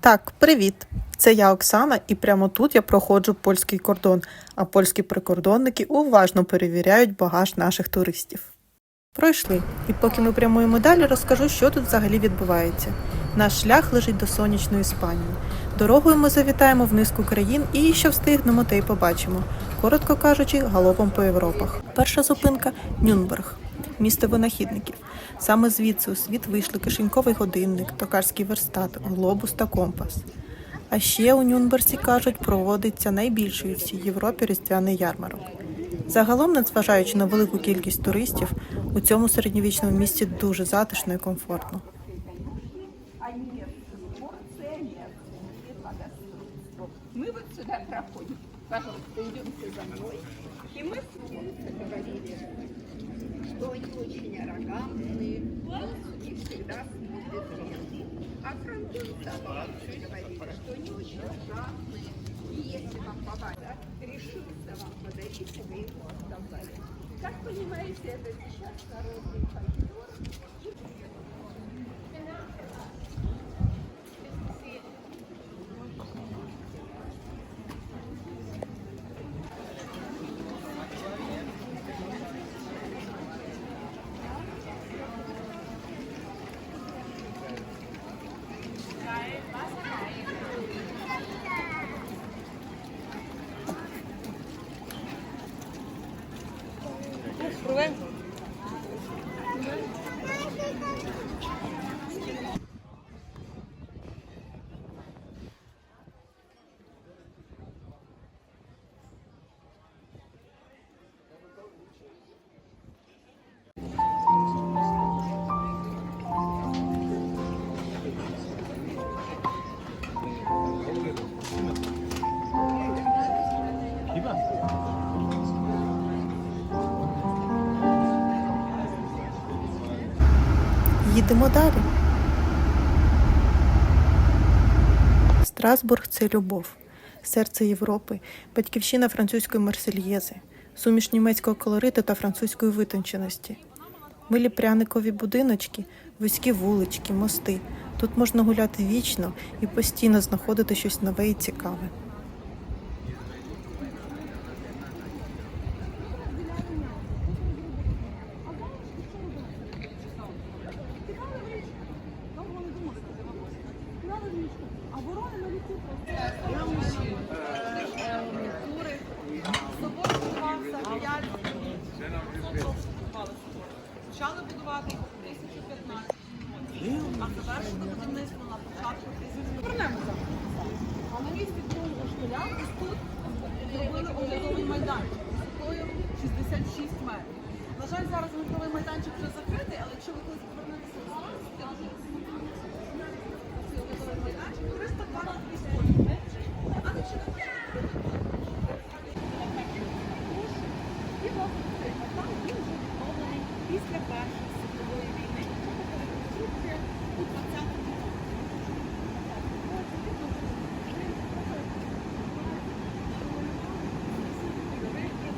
Так, привіт! Це я Оксана, і прямо тут я проходжу польський кордон, а польські прикордонники уважно перевіряють багаж наших туристів. Пройшли, і поки ми прямуємо далі, розкажу, що тут взагалі відбувається. Наш шлях лежить до сонячної Іспанії. Дорогою ми завітаємо в низку країн і що встигнемо, те й побачимо. Коротко кажучи, галопом по Європах. Перша зупинка Нюнберг, місто винахідників. Саме звідси у світ вийшли кишеньковий годинник, токарський верстат, глобус та компас. А ще у Нюнберзі, кажуть, проводиться найбільший у всій Європі різдвяний ярмарок. Загалом, незважаючи на велику кількість туристів, у цьому середньовічному місті дуже затишно і комфортно. Мы вот сюда проходим. Пожалуйста, идемте за мной. И мы с Монсой говорили, что они очень арогантные, и всегда смотрят вверх. А французы вообще говорили, что они очень ужасные. И если вам папа решился вам подарить, вы его отказали. Как понимаете, это сейчас народный Їдемо далі. Страсбург це любов, серце Європи, батьківщина французької марсельєзи, суміш німецького колориту та французької витонченості. Милі пряникові будиночки, вузькі вулички, мости. Тут можна гуляти вічно і постійно знаходити щось нове і цікаве. Почали будувати в 2015 році, а завершили будівництво на початку 2000 Повернемося. А на місці другого школя тут зробили оглядовий майданчик висотою 66 метрів. На жаль, зараз оглядовий майданчик вже закритий, але якщо ви колись повернетеся до нас, то оглядовий майданчик 322 сходи. А не через І власне цей метал він вже відновлений після Першої світової війни. Реконструкція у 20-му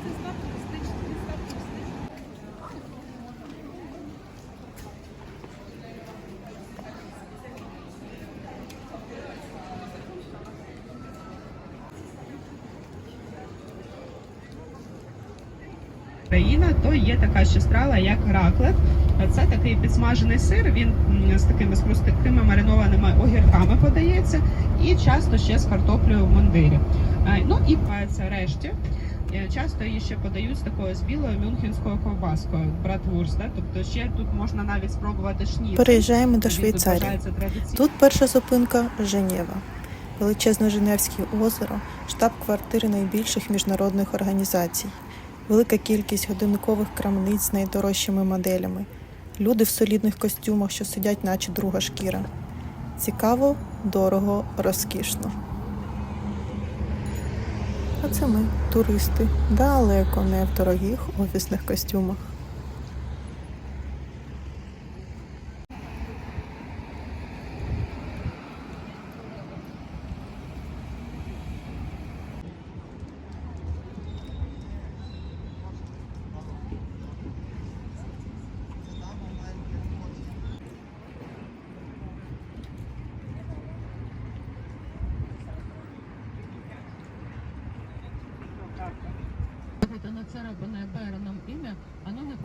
Це став туристичний, він став туристичним. Україна, то є така ще страва, як раклет. Це такий підсмажений сир. Він з такими з хрусткими маринованими огірками подається, і часто ще з картоплею в мундирі. Е, Ну і це решті. Е, Часто її ще подають з такою з білою мюнхенською ковбаскою, братвурст. Да? Тобто ще тут можна навіть спробувати шніцель. Переїжджаємо до Він тут Швейцарії. Тут перша зупинка Женєва. Величезне Женевське озеро, штаб-квартири найбільших міжнародних організацій, велика кількість годинникових крамниць з найдорожчими моделями, люди в солідних костюмах, що сидять, наче друга шкіра. Цікаво, дорого, розкішно. А це ми, туристи, далеко не в дорогих офісних костюмах.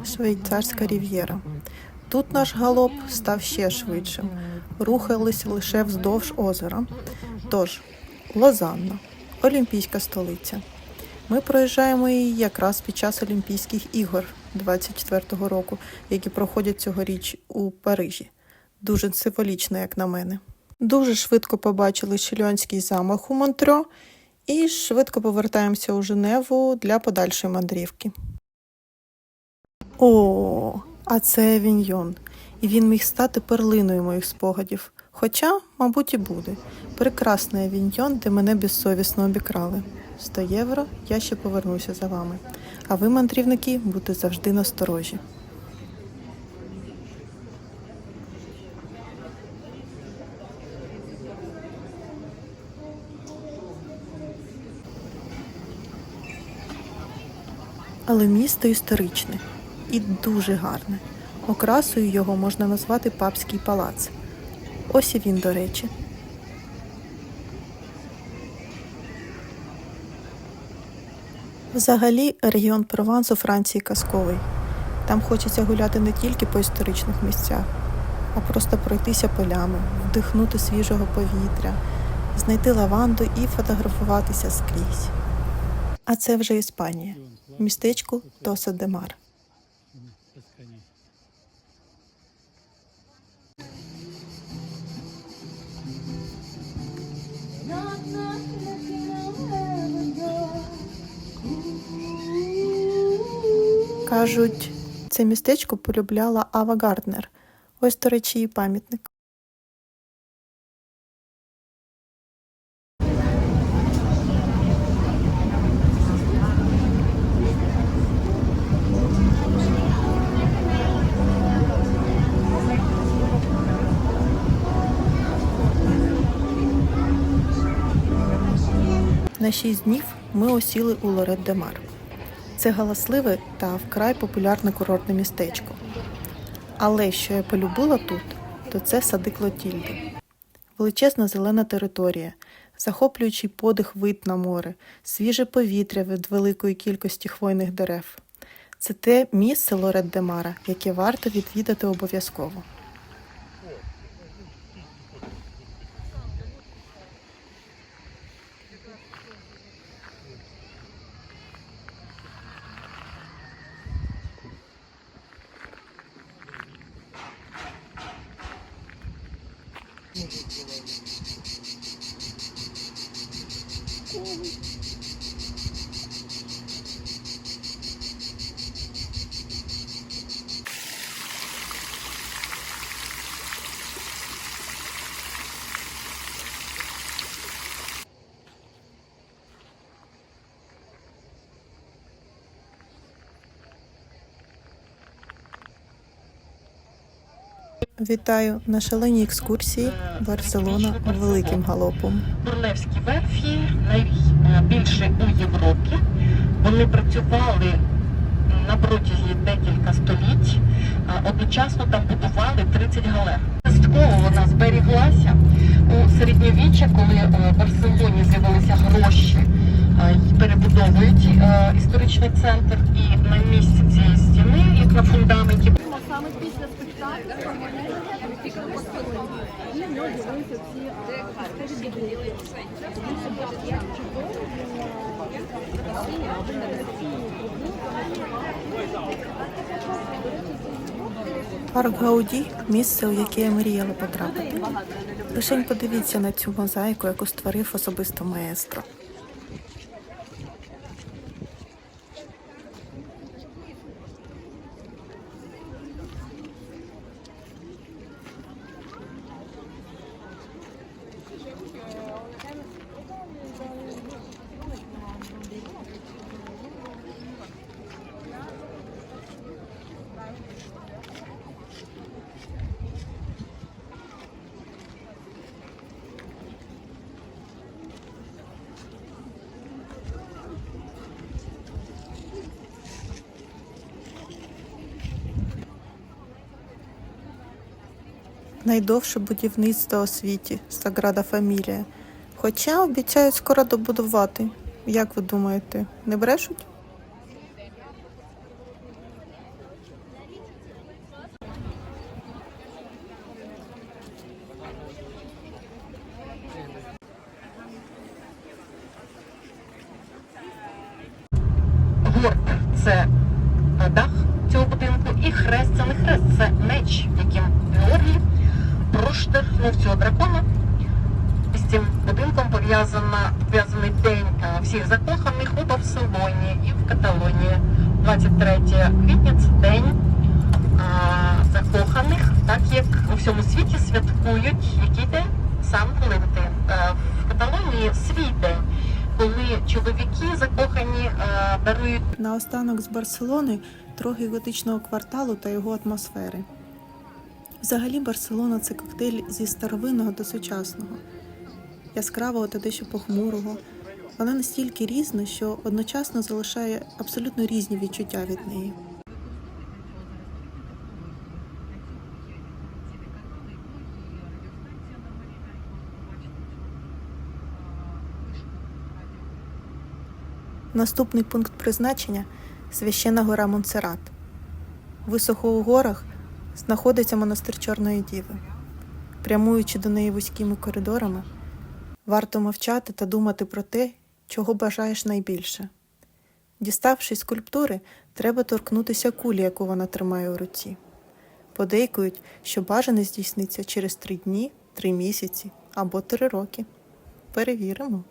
Швейцарська рів'єра. Тут наш галоп став ще швидшим. Рухались лише вздовж озера. Тож, Лозанна, Олімпійська столиця. Ми проїжджаємо її якраз під час Олімпійських ігор 24-го року, які проходять цьогоріч у Парижі. Дуже символічно, як на мене. Дуже швидко побачили Шильонський замок у Монтрьо і швидко повертаємося у Женеву для подальшої мандрівки. О, а це Авіньйон. І він міг стати перлиною моїх спогадів. Хоча, мабуть, і буде. Прекрасний авіньйон, де мене безсовісно обікрали. 100 євро, я ще повернуся за вами. А ви, мандрівники, будьте завжди насторожі. Але місто історичне і дуже гарне. Окрасою його можна назвати папський палац. Ось і він, до речі. Взагалі, регіон Прованс у Франції казковий. Там хочеться гуляти не тільки по історичних місцях, а просто пройтися полями, вдихнути свіжого повітря, знайти лаванду і фотографуватися скрізь. А це вже Іспанія, містечко Тоса де Мар. Кажуть, це містечко полюбляла Ава Гарднер. Ось, до речі, її пам'ятник. На шість днів ми осіли у Лорет де Мар. Це галасливе та вкрай популярне курортне містечко. Але що я полюбила тут, то це сади Клотільди. Величезна зелена територія, захоплюючий подих вид на море, свіже повітря від великої кількості хвойних дерев. Це те місце Лорет де Мара, яке варто відвідати обов'язково. Вітаю на шаленій екскурсії Барселона великим галопом. Королевські верфі найбільше у Європі. Вони працювали на протязі декілька століть. Одночасно там будували 30 галер. Частково вона зберіглася у середньовіччя, коли е, в Барселоні з'явилися гроші е, і перебудовують е, історичний центр. І на місці цієї стіни, як на фундаменті, Саме після спектаклю Парк Гауді місце, у яке я мріяла потрапити. Лишень подивіться на цю мозаїку, яку створив особисто маестро. Найдовше будівництво у світі Саграда Фамілія. Хоча обіцяють скоро добудувати. Як ви думаєте, не брешуть? Портер це е, дах цього будинку, і хрест це не хрест, це меч, яким Георгій проштовхнув цього дракона. З цим будинком пов'язана пов'язаний день е, всіх закоханих у Барселоні і в Каталонії. 23 квітня це день е, закоханих, так як у всьому світі святкують який день? Сан Валентин. Е, В Каталонії свій день, коли чоловіки закохані е, дарують Наостанок з Барселони трохи готичного кварталу та його атмосфери. Взагалі, Барселона це коктейль зі старовинного до сучасного, яскравого та дещо похмурого. Вона настільки різна, що одночасно залишає абсолютно різні відчуття від неї. Наступний пункт призначення священна гора Монсерат. Високо у горах знаходиться монастир Чорної Діви. Прямуючи до неї вузькими коридорами, варто мовчати та думати про те, чого бажаєш найбільше. Діставшись скульптури, треба торкнутися кулі, яку вона тримає у руці. Подейкують, що бажане здійсниться через три дні, три місяці або три роки. Перевіримо.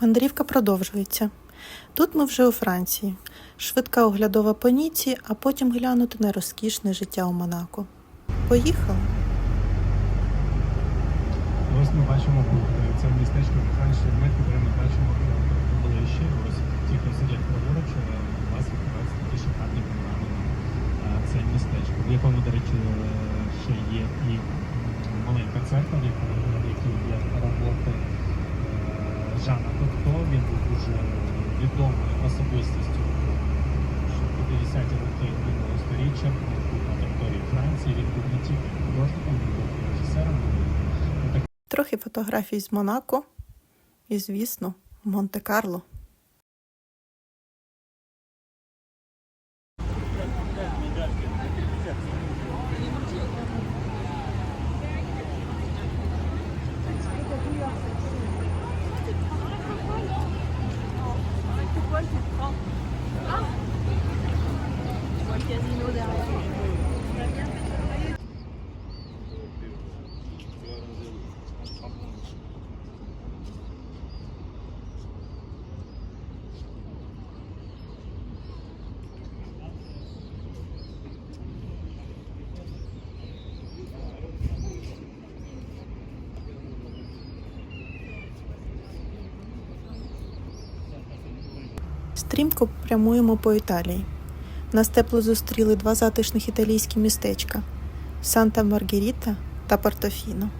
Мандрівка продовжується. Тут ми вже у Франції. Швидка оглядова по Ніці, а потім глянути на розкішне життя у Монако. Поїхали! Ось ми бачимо бухти. Це містечко раніше ми куди ми бачимо ближче. Ось ті, хто сидять праворуч, е, у вас відкриваються такі шикарні панорами на е, це містечко, в якому, до речі, е, ще є і маленька церква, в якій є роботи е, Жана Кокто. Він був дуже відомою особистістю. В 50-ті роки минулого сторіччя він був на території Франції. Він був не тільки художником, він був і режисером. Трохи фотографій з Монако і, звісно, Монте-Карло. Стрімко прямуємо по Італії. Нас тепло зустріли два затишних італійські містечка Санта Маргеріта та Портофіно.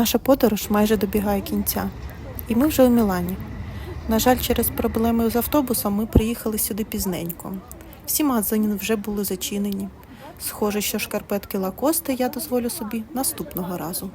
Наша подорож майже добігає кінця, і ми вже у Мілані. На жаль, через проблеми з автобусом ми приїхали сюди пізненько. Всі магазини вже були зачинені. Схоже, що шкарпетки Лакости я дозволю собі наступного разу.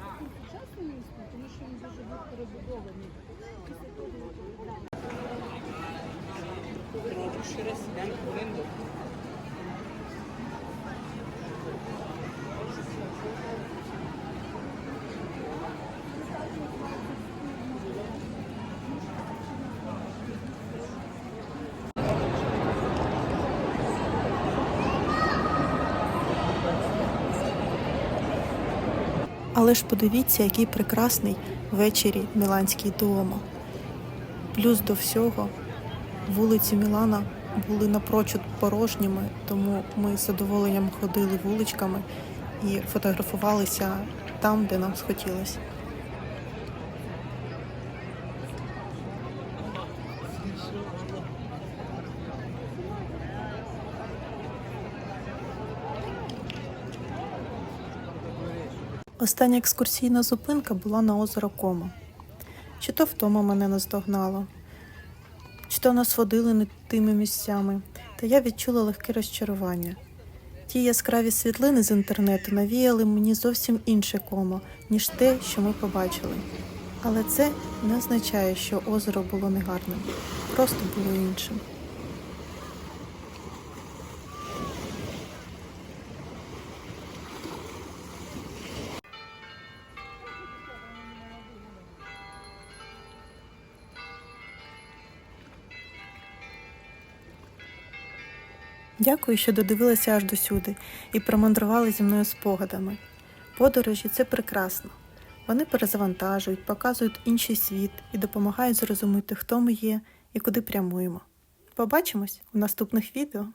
Але ж подивіться, який прекрасний ввечері Міланський Дуомо. Плюс до всього вулиці Мілана були напрочуд порожніми, тому ми з задоволенням ходили вуличками і фотографувалися там, де нам схотілося. Остання екскурсійна зупинка була на озеро Комо. Чи то втома мене наздогнало, чи то нас водили не тими місцями, та я відчула легке розчарування. Ті яскраві світлини з інтернету навіяли мені зовсім інше комо, ніж те, що ми побачили. Але це не означає, що озеро було негарним, просто було іншим. Дякую, що додивилися аж до сюди і промандрували зі мною спогадами. Подорожі це прекрасно. Вони перезавантажують, показують інший світ і допомагають зрозуміти, хто ми є і куди прямуємо. Побачимось у наступних відео.